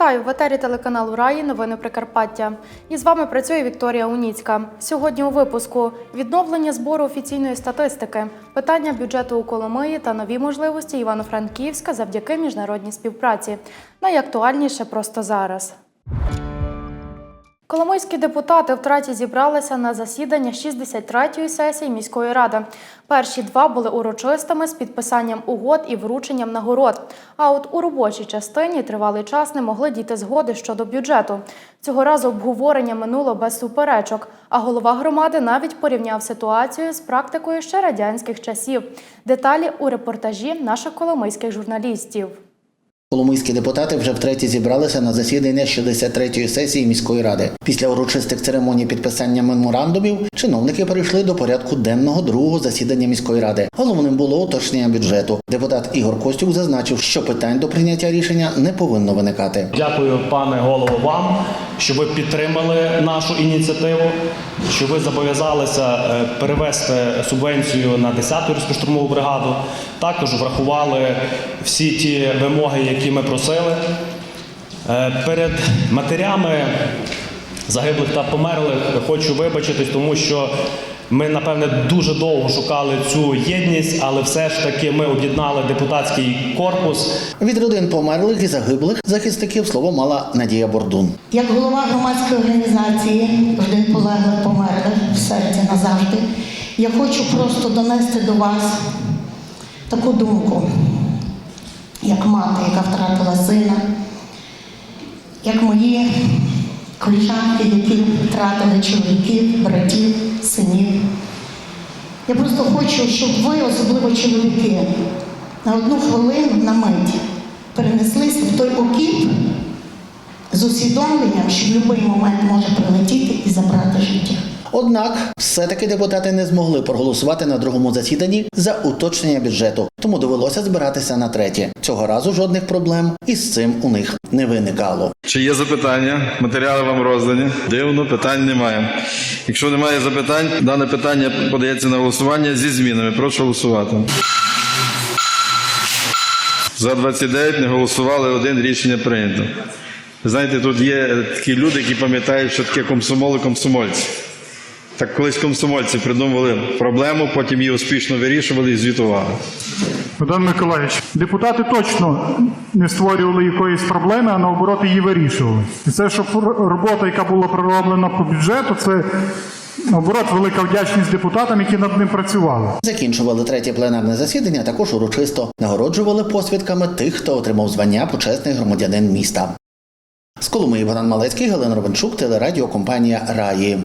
Вітаю в етері телеканалу Раї. Новини Прикарпаття. І з вами працює Вікторія Уніцька. Сьогодні у випуску відновлення збору офіційної статистики, питання бюджету у Коломиї та нові можливості Івано-Франківська завдяки міжнародній співпраці. Найактуальніше просто зараз. Коломийські депутати втраті зібралися на засідання 63-ї сесії міської ради. Перші два були урочистими з підписанням угод і врученням нагород. А от у робочій частині тривалий час не могли дійти згоди щодо бюджету. Цього разу обговорення минуло без суперечок. А голова громади навіть порівняв ситуацію з практикою ще радянських часів. Деталі у репортажі наших коломийських журналістів. Коломийські депутати вже втретє зібралися на засідання 63-ї сесії міської ради. Після урочистих церемоній підписання меморандумів чиновники перейшли до порядку денного другого засідання міської ради. Головним було уточнення бюджету. Депутат Ігор Костюк зазначив, що питань до прийняття рішення не повинно виникати. Дякую, пане голово, вам, що ви підтримали нашу ініціативу, що ви зобов'язалися е, перевести субвенцію на 10-ту гірсько-штурмову бригаду. Також врахували всі ті вимоги, які ми просили. Е, Перед матерями загиблих та померлих хочу вибачитись, тому що ми, напевне, дуже довго шукали цю єдність, але все ж таки ми об'єднали депутатський корпус. Від родин померлих і загиблих захисників слово мала Надія Бордун. Як голова громадської організації родин полеглих померлих в серці назавжди, я хочу просто донести до вас таку думку, як мати, яка втратила сина, як мої коліжанки, які втратили чоловіків, братів, синів. Я просто хочу, щоб ви, особливо чоловіки, на одну хвилину на мить перенеслися в той окіп з усвідомленням, що в будь-який момент може прилетіти і забрати життя. Однак, все-таки депутати не змогли проголосувати на другому засіданні за уточнення бюджету, тому довелося збиратися на третє. Цього разу жодних проблем із цим у них не виникало. Чи є запитання? Матеріали вам роздані. Дивно, питань немає. Якщо немає запитань, дане питання подається на голосування зі змінами. Прошу голосувати. За 29 не голосували один рішення прийнято. Знаєте, тут є такі люди, які пам'ятають, що таке комсомоли комсомольці. Так колись комсомольці придумували проблему, потім її успішно вирішували і звітували. Богдан Миколаївич, депутати точно не створювали якоїсь проблеми, а наоборот її вирішували. І це, що робота, яка була пророблена по бюджету, це наоборот велика вдячність депутатам, які над ним працювали. Закінчували третє пленарне засідання також урочисто нагороджували посвідками тих, хто отримав звання почесний громадянин міста. З Коломиї Богдан Малецький, Галина Ровенчук, телерадіокомпанія Раї.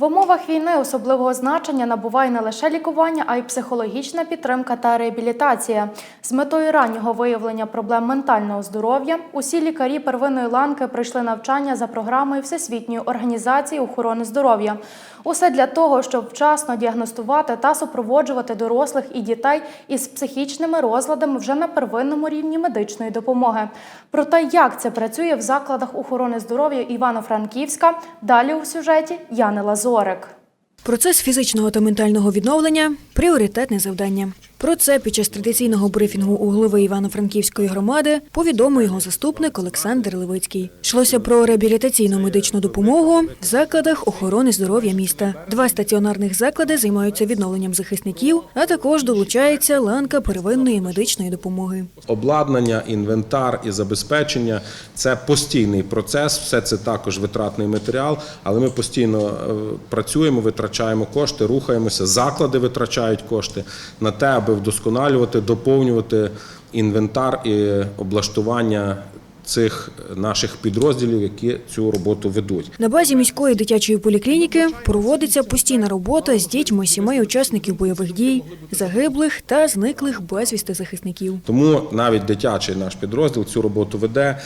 В умовах війни особливого значення набуває не лише лікування, а й психологічна підтримка та реабілітація. З метою раннього виявлення проблем ментального здоров'я усі лікарі первинної ланки пройшли навчання за програмою Всесвітньої організації охорони здоров'я. Усе для того, щоб вчасно діагностувати та супроводжувати дорослих і дітей із психічними розладами вже на первинному рівні медичної допомоги. Про те, як це працює в закладах охорони здоров'я Івано-Франківська, далі у сюжеті Яни Лазорик. Процес фізичного та ментального відновлення пріоритетне завдання. Про це під час традиційного брифінгу у голови Івано-Франківської громади повідомив його заступник Олександр Левицький. Йшлося про реабілітаційну медичну допомогу в закладах охорони здоров'я міста. Два стаціонарних заклади займаються відновленням захисників, а також долучається ланка первинної медичної допомоги. Обладнання, інвентар і забезпечення це постійний процес. Все це також витратний матеріал, але ми постійно е, працюємо, витрачаємо кошти, рухаємося. Заклади витрачають кошти на те, аби вдосконалювати, доповнювати інвентар і облаштування цих наших підрозділів, які цю роботу ведуть. На базі міської дитячої поліклініки проводиться постійна робота з дітьми сімей учасників бойових дій, загиблих та зниклих безвісти захисників. Тому навіть дитячий наш підрозділ цю роботу веде.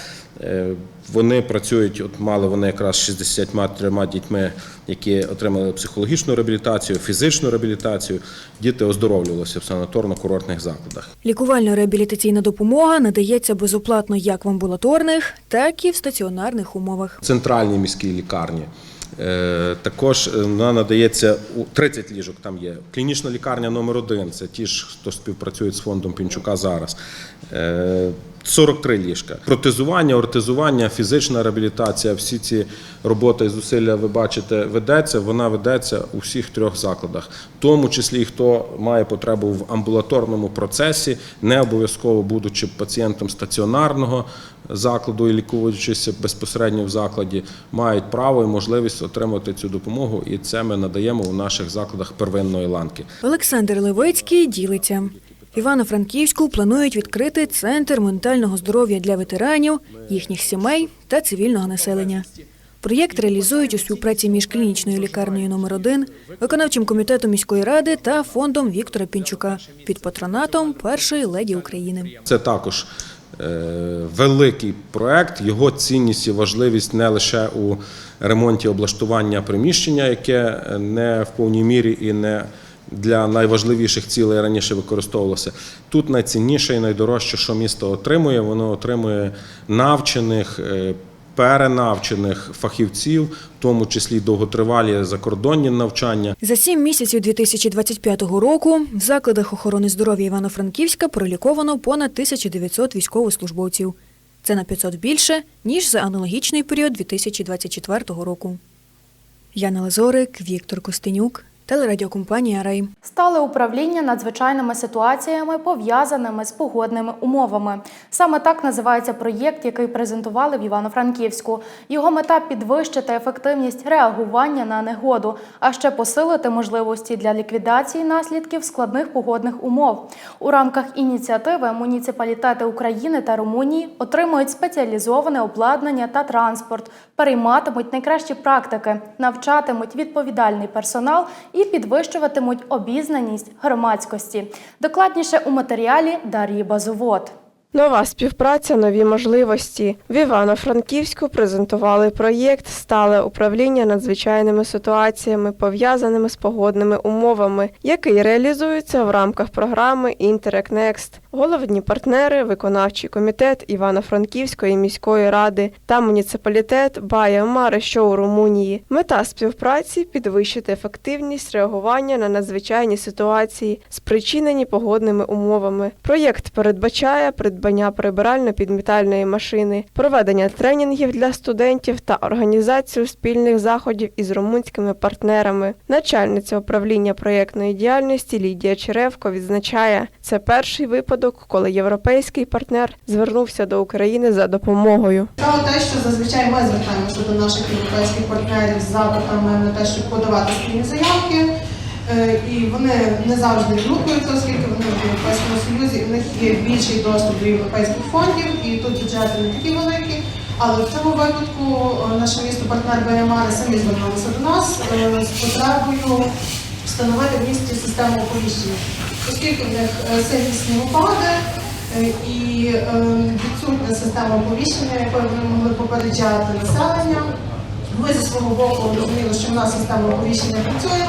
Е, Вони працюють, от мали вони якраз з 63 дітьми, які отримали психологічну реабілітацію, фізичну реабілітацію. Діти оздоровлювалися в санаторно-курортних закладах. Лікувально-реабілітаційна допомога надається безоплатно як в амбулаторних, так і в стаціонарних умовах. Центральній міській лікарні. Е, Також е, вона надається у 30 ліжок. Там є клінічна лікарня номер один. Це ті ж, хто співпрацює з фондом Пінчука зараз. Е, 43 ліжка. Протезування, ортезування, фізична реабілітація, всі ці роботи і зусилля ви бачите, ведеться. Вона ведеться у всіх трьох закладах, в тому числі хто має потребу в амбулаторному процесі, не обов'язково будучи пацієнтом стаціонарного закладу і лікуючися безпосередньо в закладі, мають право і можливість отримати цю допомогу, і це ми надаємо у наших закладах первинної ланки. Олександр Левицький ділиться. Івано-Франківську планують відкрити центр ментального здоров'я для ветеранів, їхніх сімей та цивільного населення. Проєкт реалізують у співпраці між клінічною лікарнею номер 1 виконавчим комітетом міської ради та фондом Віктора Пінчука під патронатом першої леді України. Це також е, великий проект. Його цінність і важливість не лише у ремонті облаштування приміщення, яке не в повній мірі і не для найважливіших цілей раніше використовувалося. Тут найцінніше і найдорожче, що місто отримує, воно отримує навчених. е, Перенавчених фахівців, в тому числі довготривалі закордонні навчання, За сім місяців 2025 року в закладах охорони здоров'я Івано-Франківська проліковано понад 1900 військовослужбовців. Це на 500 більше, ніж за аналогічний період 2024 року. Яна Лазорик, Віктор Костенюк, телерадіокомпанія Рей. Стали управління надзвичайними ситуаціями, пов'язаними з погодними умовами. Саме так називається проєкт, який презентували в Івано-Франківську. Його мета підвищити ефективність реагування на негоду, а ще посилити можливості для ліквідації наслідків складних погодних умов. У рамках ініціативи муніципалітети України та Румунії отримують спеціалізоване обладнання та транспорт, перейматимуть найкращі практики, навчатимуть відповідальний персонал і підвищуватимуть обізнаність громадськості. Докладніше у матеріалі Дар'ї Базовод. Нова співпраця, нові можливості. В Івано-Франківську презентували проєкт Стале управління надзвичайними ситуаціями, пов'язаними з погодними умовами, який реалізується в рамках програми Next. Головні партнери, виконавчий комітет Івано-Франківської міської ради та муніципалітет Бая Мари, що у Румунії. Мета співпраці підвищити ефективність реагування на надзвичайні ситуації, спричинені погодними умовами. Проєкт передбачає придбання прибирально-підмітальної машини, проведення тренінгів для студентів та організацію спільних заходів із румунськими партнерами. Начальниця управління проєктної діяльності Лідія Черевко відзначає, це перший випадок, коли європейський партнер звернувся до України за допомогою. Справа те, що зазвичай ми звертаємося до наших європейських партнерів з запитами на те, щоб подавати спільні заявки. Е, І вони не завжди відгукуються, оскільки вони в Європейському Союзі, в них є більший доступ до європейських фондів, і тут бюджети не такі великі. Але в цьому випадку е, наше місто партнер Беремари самі звернулися до нас е, з потребою встановити в місті систему оповіщення, оскільки в них е, сильні снігопади, Е, і е, відсутня система оповіщення, якою вони могли попереджати населення. Ми зі свого боку розуміли, що в нас система оповіщення працює,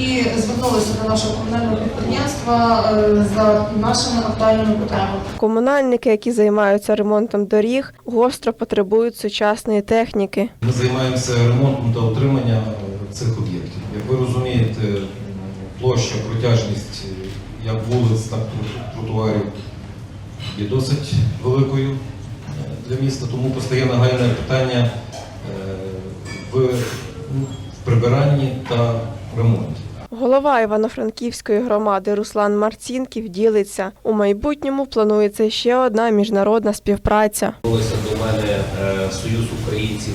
і звернулися до нашого комунального підприємства е, за нашими актуальними потребами. Комунальники, які займаються ремонтом доріг, гостро потребують сучасної техніки. Ми займаємося ремонтом та утриманням цих об'єктів. Як ви розумієте, площа, протяжність як вулиць, так і тротуарів є досить великою е, для міста, тому постає нагальне питання е, в ну, в прибиранні та ремонті. Голова Івано-Франківської громади Руслан Марцінків ділиться. У майбутньому планується ще одна міжнародна співпраця. Звернулися до мене е, Союз українців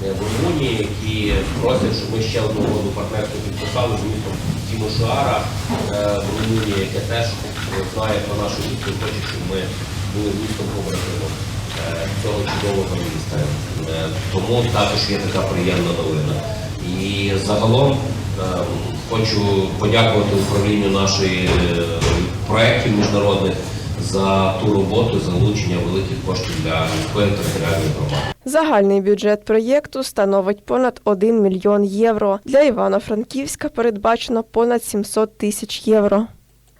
в Румунії, які просять, щоб ми ще одну угоду партнерства підписали з містом Тімошуара е, в Румунії, яке теж знає про нашу місто хоче, щоб ми були містом побратимом е, цього чудового міста. Е, Тому також є така приємна новина. І загалом хочу подякувати управлінню нашої проєктів міжнародних за ту роботу, залучення великих коштів для міської територіальної громади. Загальний бюджет проєкту становить понад 1 мільйон євро. Для Івано-Франківська передбачено понад 700 тисяч євро.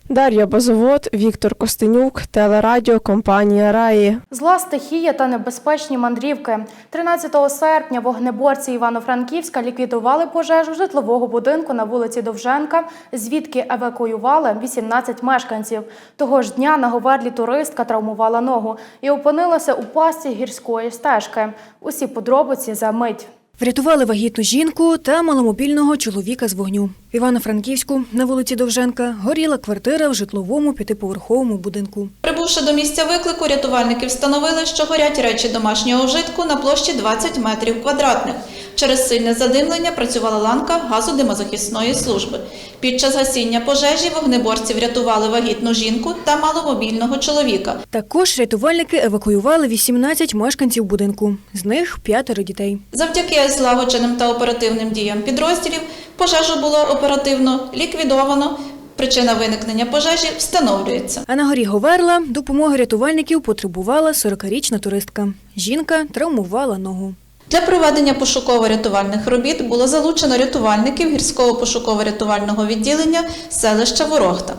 Дар'я Базовод, Віктор Костенюк, телерадіо компанія Раї. Зла стихія та небезпечні мандрівки. 13 серпня вогнеборці Івано-Франківська ліквідували пожежу житлового будинку на вулиці Довженка, звідки евакуювали 18 мешканців. Того ж дня на Говерлі туристка травмувала ногу і опинилася у пастці гірської стежки. Усі подробиці за мить. Врятували вагітну жінку та маломобільного чоловіка з вогню. В Івано-Франківську на вулиці Довженка горіла квартира в житловому п'ятиповерховому будинку. Прибувши до місця виклику, рятувальники встановили, що горять речі домашнього вжитку на площі 20 метрів квадратних. Через сильне задимлення працювала ланка газодимозахисної служби. Під час гасіння пожежі вогнеборці врятували вагітну жінку та маломобільного чоловіка. Також рятувальники евакуювали 18 мешканців будинку, з них п'ятеро дітей. Завдяки злагодженим та оперативним діям підрозділів пожежу було оперативно ліквідовано. Причина виникнення пожежі встановлюється. А на горі Говерла допомоги рятувальників потребувала 40-річна туристка. Жінка травмувала ногу. Для проведення пошуково-рятувальних робіт було залучено рятувальників гірського пошуково-рятувального відділення селища Ворохта.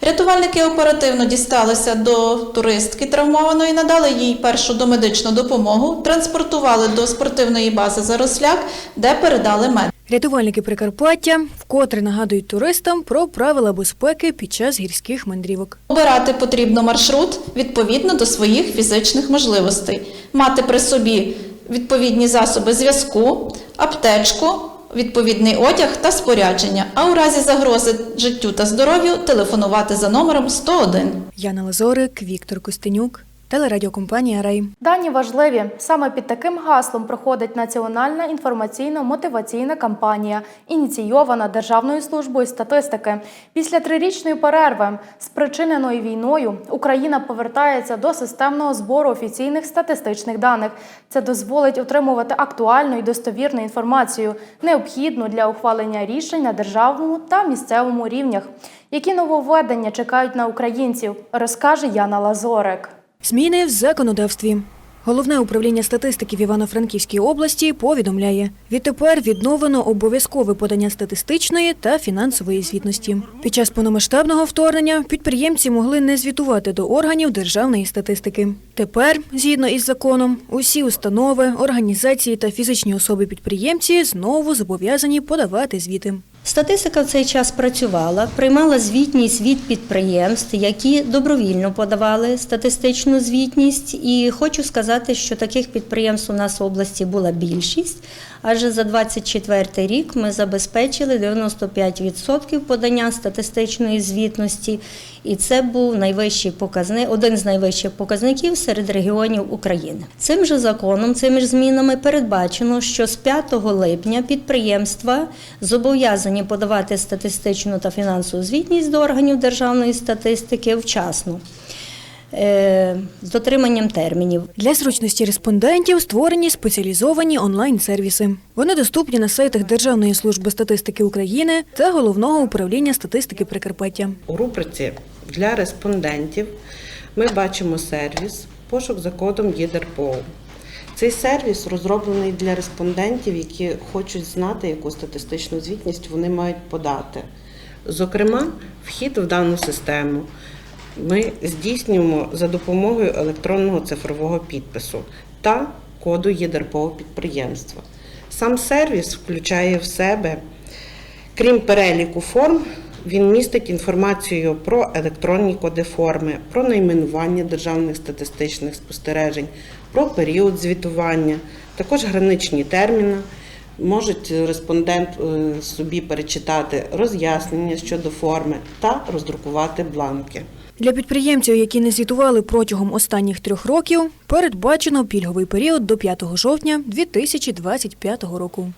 Рятувальники оперативно дісталися до туристки травмованої, надали їй першу домедичну допомогу, транспортували до спортивної бази Заросляк, де передали мед. Рятувальники Прикарпаття вкотре нагадують туристам про правила безпеки під час гірських мандрівок. Обирати потрібно маршрут відповідно до своїх фізичних можливостей, мати при собі відповідні засоби зв'язку, аптечку, відповідний одяг та спорядження, а у разі загрози життю та здоров'ю телефонувати за номером 101. Яна Лазорик, Віктор Костенюк, телерадіокомпанія Рей. Дані важливі. Саме під таким гаслом проходить національна інформаційно-мотиваційна кампанія, ініційована Державною службою статистики. Після трирічної перерви, спричиненої війною, Україна повертається до системного збору офіційних статистичних даних. Це дозволить отримувати актуальну і достовірну інформацію, необхідну для ухвалення рішень на державному та місцевому рівнях. Які нововведення чекають на українців, розкаже Яна Лазорик. Зміни в законодавстві. Головне управління статистики в Івано-Франківській області повідомляє, відтепер відновлено обов'язкове подання статистичної та фінансової звітності. Під час повномасштабного вторгнення підприємці могли не звітувати до органів державної статистики. Тепер, згідно із законом, усі установи, організації та фізичні особи-підприємці знову зобов'язані подавати звіти. Статистика в цей час працювала, приймала звітність від підприємств, які добровільно подавали статистичну звітність. І хочу сказати, що таких підприємств у нас в області була більшість, адже за 24 рік ми забезпечили 95% подання статистичної звітності, і це був найвищий показник, один з найвищих показників серед регіонів України. Цим же законом, цими ж змінами передбачено, що з 5 липня підприємства зобов'язані подавати статистичну та фінансову звітність до органів державної статистики вчасно. Е, З дотриманням термінів. Для зручності респондентів створені спеціалізовані онлайн-сервіси. Вони доступні на сайтах Державної служби статистики України та Головного управління статистики Прикарпаття. У рубриці для респондентів ми бачимо сервіс пошук за кодом ЄДРПО. Цей сервіс розроблений для респондентів, які хочуть знати, яку статистичну звітність вони мають подати. Зокрема, вхід в дану систему ми здійснюємо за допомогою електронного цифрового підпису та коду ЄДРПО підприємства. Сам сервіс включає в себе Крім переліку форм, він містить інформацію про електронні коди форми, про найменування державних статистичних спостережень, про період звітування, також граничні терміни. Можуть респондент е, собі перечитати роз'яснення щодо форми та роздрукувати бланки. Для підприємців, які не звітували протягом останніх трьох років, передбачено пільговий період до 5 жовтня 2025 року.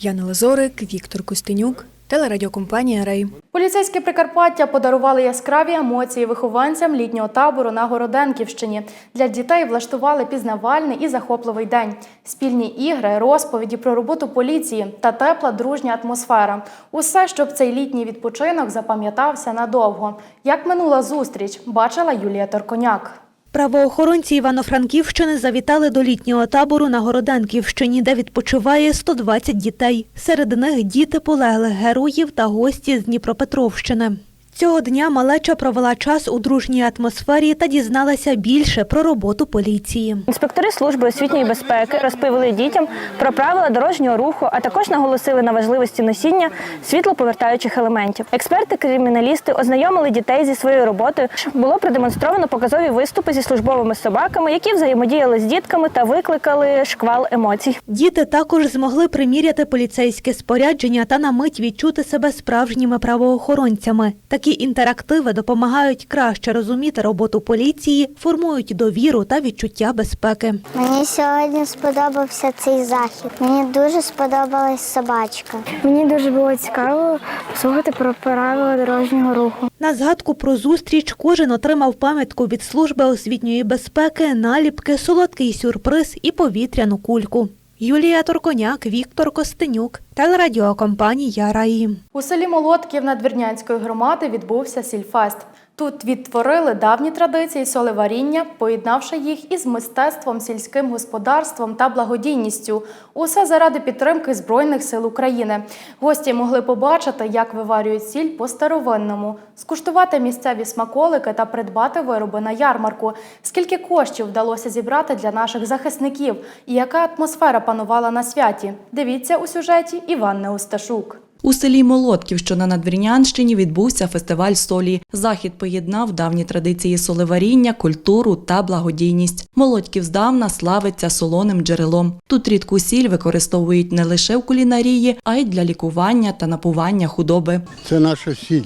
Яна Лазорик, Віктор Костенюк, телерадіокомпанія Рей. Поліцейські Прикарпаття подарували яскраві емоції вихованцям літнього табору на Городенківщині. Для дітей влаштували пізнавальний і захопливий день. Спільні ігри, розповіді про роботу поліції та тепла дружня атмосфера. Усе, щоб цей літній відпочинок запам'ятався надовго. Як минула зустріч, бачила Юлія Торконяк. Правоохоронці Івано-Франківщини завітали до літнього табору на Городенківщині, де відпочиває 120 дітей. Серед них діти полеглих героїв та гості з Дніпропетровщини. Цього дня малеча провела час у дружній атмосфері та дізналася більше про роботу поліції. Інспектори служби освітньої безпеки розповіли дітям про правила дорожнього руху, а також наголосили на важливості носіння світлоповертаючих елементів. Експерти-криміналісти ознайомили дітей зі своєю роботою. Було продемонстровано показові виступи зі службовими собаками, які взаємодіяли з дітками та викликали шквал емоцій. Діти також змогли приміряти поліцейське спорядження та на мить відчути себе справжніми правоохоронцями. Такі інтерактиви допомагають краще розуміти роботу поліції, формують довіру та відчуття безпеки. Мені сьогодні сподобався цей захід. Мені дуже сподобалась собачка. Мені дуже було цікаво послухати про правила дорожнього руху. На згадку про зустріч кожен отримав пам'ятку від служби освітньої безпеки, наліпки, солодкий сюрприз і повітряну кульку. Юлія Торконяк, Віктор Костенюк, телерадіокомпанія Раї. У селі Молотків Надвірнянської громади відбувся сільфест. Тут відтворили давні традиції соливаріння, поєднавши їх із мистецтвом, сільським господарством та благодійністю. Усе заради підтримки Збройних сил України. Гості могли побачити, як виварюють сіль по-старовинному, скуштувати місцеві смаколики та придбати вироби на ярмарку. Скільки коштів вдалося зібрати для наших захисників і яка атмосфера панувала на святі? Дивіться у сюжеті Іванни Осташук. У селі Молотків, що на Надвірнянщині, відбувся фестиваль солі. Захід поєднав давні традиції соливаріння, культуру та благодійність. Молодьків здавна славиться солоним джерелом. Тут рідку сіль використовують не лише в кулінарії, а й для лікування та напування худоби. Це наша сіль.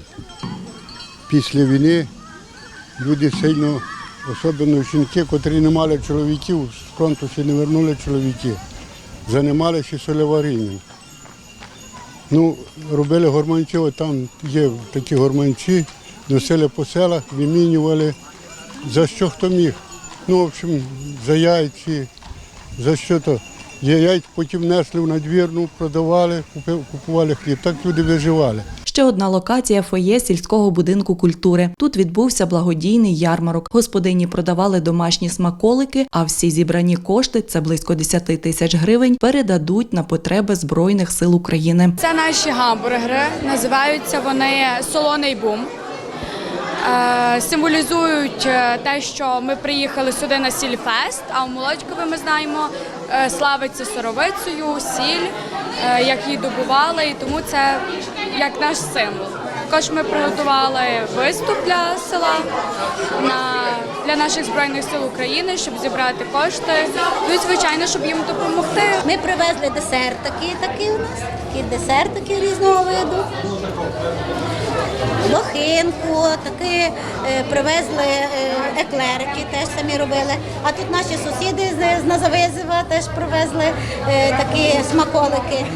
Після війни люди сильно, особливо жінки, котрі не мали чоловіків, з фронту ще не вернули чоловіки, займалися солеварінням. Ну, робили горманці, от там є такі горманці, носили по селах, вимінювали, за що хто міг. Ну, в общем, за яйці, за що то. Є яйця потім несли в надвірну, продавали, купували хліб. Так люди виживали. Ще одна локація фоє сільського будинку культури. Тут відбувся благодійний ярмарок. Господині продавали домашні смаколики, а всі зібрані кошти це близько 10 тисяч гривень. Передадуть на потреби збройних сил України. Це наші гамбургери. Називаються вони солоний бум. Е, Символізують е, те, що ми приїхали сюди на сільфест, а в Молодькові ми знаємо е, славиться соровицею, сіль, як її добували, і тому це як наш символ. Також ми приготували виступ для села для наших збройних сил України, щоб зібрати кошти. Ну і звичайно, щоб їм допомогти. Ми привезли десертики, такі у нас, такі десертики різного виду. Лохинку, таки е, привезли е, еклерики, теж самі робили. А тут наші сусіди з, Назавизева теж привезли е, такі смаколики.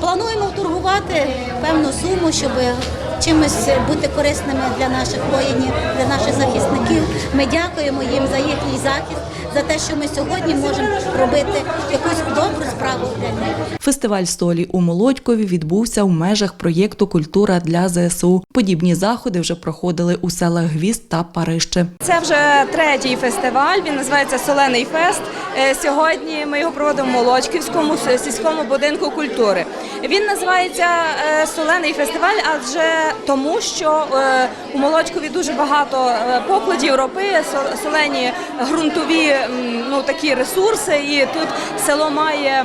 Плануємо торгувати певну суму, щоб чимось бути корисними для наших воїнів, для наших захисників. Ми дякуємо їм за їхній захист, за те, що ми сьогодні можемо робити якусь добру справу для них. Фестиваль столі у Молодькові відбувся у межах проєкту Культура для ЗСУ. Подібні заходи вже проходили у селах Гвізд та Парище. Це вже третій фестиваль. Він називається Солений фест. Е, Сьогодні ми його проводимо в Молочківському сільському будинку культури. Він називається е, Солений фестиваль, адже тому, що е, у Молочкові дуже багато покладів ропи, со- солені ґрунтові ну, такі ресурси, і тут село має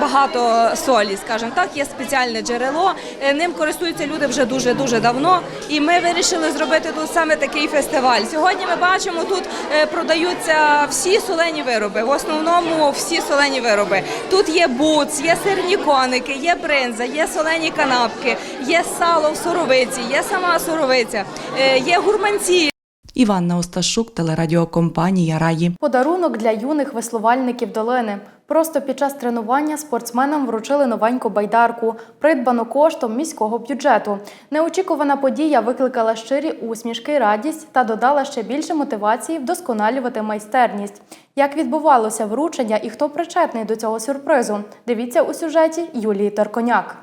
багато солі, скажімо так. Є спеціальне джерело. Е, Ним користуються люди вже дуже дуже давно. І ми вирішили зробити тут саме такий фестиваль. Сьогодні ми бачимо, тут е, продаються всі солені вироби. В основному всі солені вироби. Тут є буц, є сирні коники, є бринза, є солені канапки, є сало в соровиці, є сама соровиця, е, є гурманці. Іванна Осташук, телерадіокомпанія Раї. Подарунок для юних веслувальників долини. Просто під час тренування спортсменам вручили новеньку байдарку, придбану коштом міського бюджету. Неочікувана подія викликала щирі усмішки, радість та додала ще більше мотивації вдосконалювати майстерність. Як відбувалося вручення і хто причетний до цього сюрпризу? Дивіться у сюжеті Юлії Тарконяк.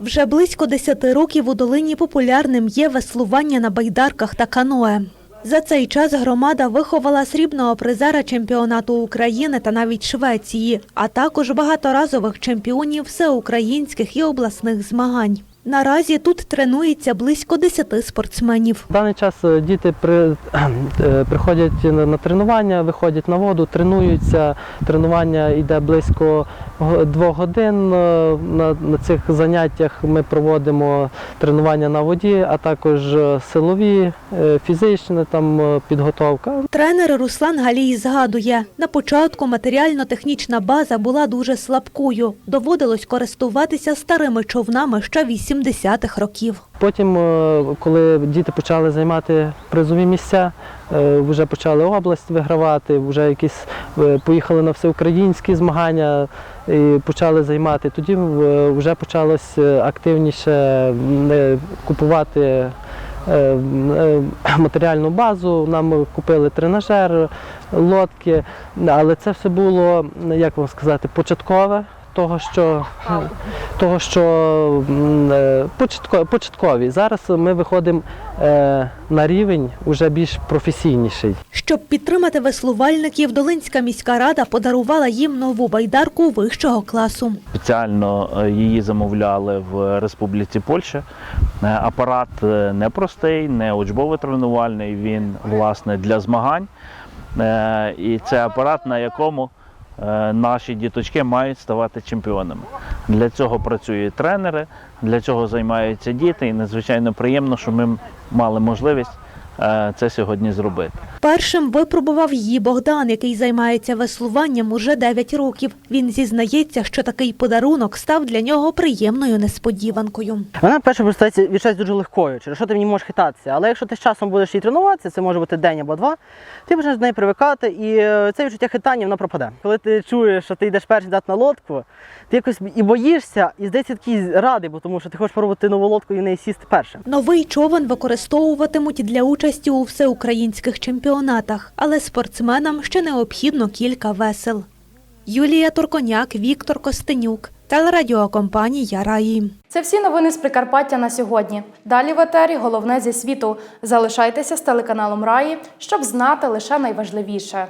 Вже близько 10 років у долині популярним є веслування на байдарках та каное. За цей час громада виховала срібного призера чемпіонату України та навіть Швеції, а також багаторазових чемпіонів всеукраїнських і обласних змагань. Наразі тут тренується близько 10 спортсменів. В даний час е, діти при, е, приходять на тренування, виходять на воду, тренуються. Тренування йде близько двох годин. Е, На, на цих заняттях ми проводимо тренування на воді, а також е, силові, е, фізична там підготовка. Тренер Руслан Галій згадує, на початку матеріально-технічна база була дуже слабкою. Доводилось користуватися старими човнами ще 80-х років. Потім, коли діти почали займати призові місця, вже почали область вигравати, вже якісь е, поїхали на всеукраїнські змагання і почали займати. Тоді е, вже почалось е, активніше е, купувати е, е, матеріальну базу. Нам купили тренажер, лодки, але це все було, як вам сказати, початкове. Того, що, того, що е, початко- початкові. Зараз ми виходимо е, на рівень вже більш професійніший. Щоб підтримати веслувальників, Долинська міська рада подарувала їм нову байдарку вищого класу. Спеціально е, її замовляли в Республіці Польща. Апарат непростий, не учбово-тренувальний, він власне для змагань. І це апарат, на якому наші діточки мають ставати чемпіонами. Для цього працюють тренери, для цього займаються діти, і надзвичайно приємно, що ми мали можливість е, це сьогодні зробити. Першим випробував її Богдан, який займається веслуванням уже 9 років. Він зізнається, що такий подарунок став для нього приємною несподіванкою. Вона перше представляється відчувається дуже легкою, через що ти в ній можеш хитатися. Але якщо ти з часом будеш її тренуватися, це може бути день або два, ти почнеш до неї привикати, і е, це відчуття хитання воно пропаде. Коли ти чуєш, що ти йдеш перший дати на лодку, ти якось і боїшся, і здається такий радий, бо тому що ти хочеш пробувати нову лодку і в неї сісти першим. Новий човен використовуватимуть для участі у всеукраїнських чемпіонатах, але спортсменам ще необхідно кілька весел. Юлія Турконяк, Віктор Костенюк, телерадіокомпанія Раї. Це всі новини з Прикарпаття на сьогодні. Далі в етері головне зі світу. Залишайтеся з телеканалом Раї, щоб знати лише найважливіше.